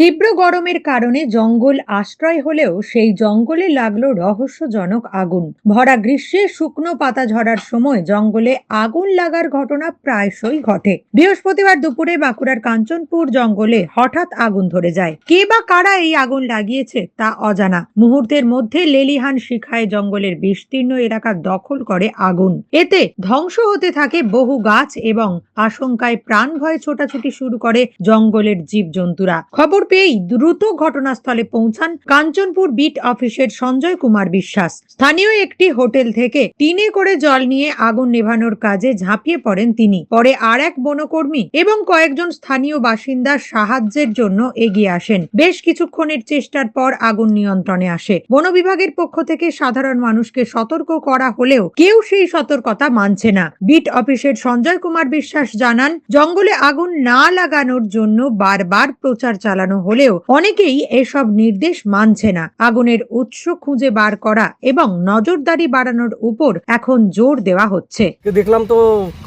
তীব্র গরমের কারণে জঙ্গল আশ্রয় হলেও সেই জঙ্গলে লাগল রহস্যজনক আগুন। ভরা গ্রীষ্মে শুকনো পাতা ঝরার সময় জঙ্গলে আগুন লাগার ঘটনা প্রায়শই ঘটে। বৃহস্পতিবার দুপুরে বাঁকুড়ার কাঞ্চনপুর জঙ্গলে হঠাৎ আগুন ধরে যায়। কে বা কারা এই আগুন লাগিয়েছে তা অজানা। মুহূর্তের মধ্যে লেলিহান শিখায় জঙ্গলের বিস্তীর্ণ এলাকা দখল করে আগুন। এতে ধ্বংস হতে থাকে বহু গাছ এবং আশঙ্কায় প্রাণ ভয়ে ছোটাছুটি শুরু করে জঙ্গলের জীবজন্তুরা। খবর পেয়েই দ্রুত ঘটনাস্থলে পৌঁছান কাঞ্চনপুর বিট অফিসের সঞ্জয় কুমার বিশ্বাস। স্থানীয় একটি হোটেল থেকে টিনে করে জল নিয়ে আগুন নেভানোর কাজে ঝাঁপিয়ে পড়েন তিনি। পরে আর এক বনকর্মী এবং কয়েকজন স্থানীয় বাসিন্দা সাহায্যের জন্য এগিয়ে আসেন। বেশ কিছুক্ষণের চেষ্টার পর আগুন নিয়ন্ত্রণে আসে। বন বিভাগের পক্ষ থেকে সাধারণ মানুষকে সতর্ক করা হলেও কেউ সেই সতর্কতা মানছে না। বিট অফিসের সঞ্জয় কুমার বিশ্বাস জানান, জঙ্গলে আগুন না লাগানোর জন্য বারবার প্রচার চালানো হলেও অনেকেই এসব নির্দেশ মানছে না। আগুনের উৎস খুঁজে বার করা এবং নজরদারি বাড়ানোর উপর এখন জোর দেওয়া হচ্ছে। দেখলাম তো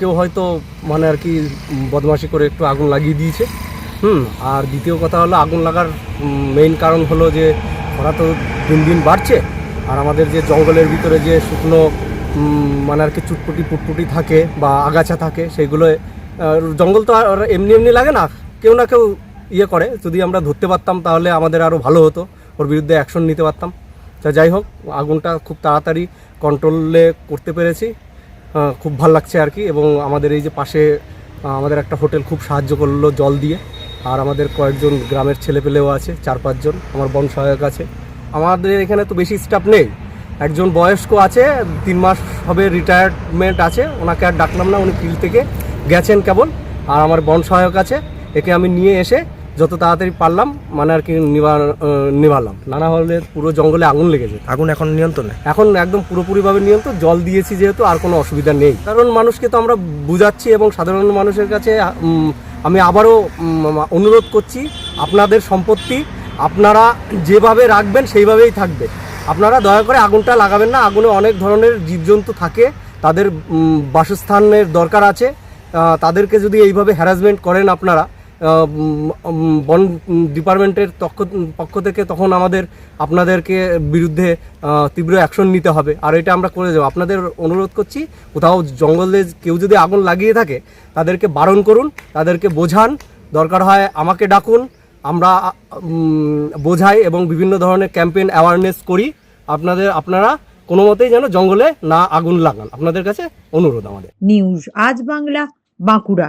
কেউ হয়তো মানে আর কি বদমাশি করে একটু আগুন লাগিয়ে দিয়েছে। হুম, আর দ্বিতীয় কথা হলো আগুন লাগার মেইন কারণ হলো যে ওরা তো দিন দিন বাড়ছে। আর আমাদের যে জঙ্গলের ভিতরে যে শুকনো মানে আর কি চুটপুটি পুটপুটি থাকে বা আগাছা থাকে সেগুলো জঙ্গল তো আর এমনি এমনি লাগে না। কেউ না কেউ ইয়ে করে। যদি আমরা ধরতে পারতাম তাহলে আমাদের আরও ভালো হতো। ওর বিরুদ্ধে অ্যাকশন নিতে পারতাম। তা যাই হোক, আগুনটা খুব তাড়াতাড়ি কন্ট্রোলে করতে পেরেছি। খুব ভালো লাগছে আর কি এবং আমাদের এই যে পাশে আমাদের একটা হোটেল খুব সাহায্য করল জল দিয়ে। আর আমাদের কয়েকজন গ্রামের ছেলেপেলেও আছে, চার পাঁচজন আমার বন সহায়ক আছে। আমাদের এখানে তো বেশি স্টাফ নেই। একজন বয়স্ক আছে, তিন মাস হবে রিটায়ারমেন্ট আছে। ওনাকে আর ডাকলাম না, উনি ফিল্ড থেকে গেছেন কেবল। আর আমার বন সহায়ক আছে। একে আমি নিয়ে এসে যত তাড়াতাড়ি পারলাম মানে আর কি নিভা নিভালাম। নানা হলে পুরো জঙ্গলে আগুন লেগেছে। আগুন এখন নিয়ন্ত্রণে? এখন একদম পুরোপুরিভাবে নিয়ন্ত্রণ জল দিয়েছি যেহেতু আর কোনো অসুবিধা নেই। কারণ মানুষকে তো আমরা বুঝাচ্ছি এবং সাধারণ মানুষের কাছে আমি আবারও অনুরোধ করছি আপনাদের সম্পত্তি আপনারা যেভাবে রাখবেন সেইভাবেই থাকবে। আপনারা দয়া করে আগুনটা লাগাবেন না। আগুনে অনেক ধরনের জীবজন্তু থাকে তাদের বাসস্থানের দরকার আছে। তাদেরকে যদি এইভাবে হ্যারাসমেন্ট করেন আপনারা বন ডিপার্টমেন্টের তক্ষ, পক্ষ থেকে তখন আমাদের, আপনাদেরকে বিরুদ্ধে তীব্র অ্যাকশন নিতে হবে। আর এটা আমরা করে দেবো। আপনাদের অনুরোধ করছি, কোথাও জঙ্গলে কেউ যদি আগুন লাগিয়ে থাকে, তাদেরকে বারণ করুন, তাদেরকে বোঝান। দরকার হয় আমাকে ডাকুন, আমরা বোঝাই এবং বিভিন্ন ধরনের ক্যাম্পেইন অ্যাওয়ারনেস করি। আপনাদের, আপনারা কোনো মতেই যেন জঙ্গলে না আগুন লাগান। আপনাদের কাছে অনুরোধ আমাদের। নিউজ, আজ বাংলা, বাঁকুড়া।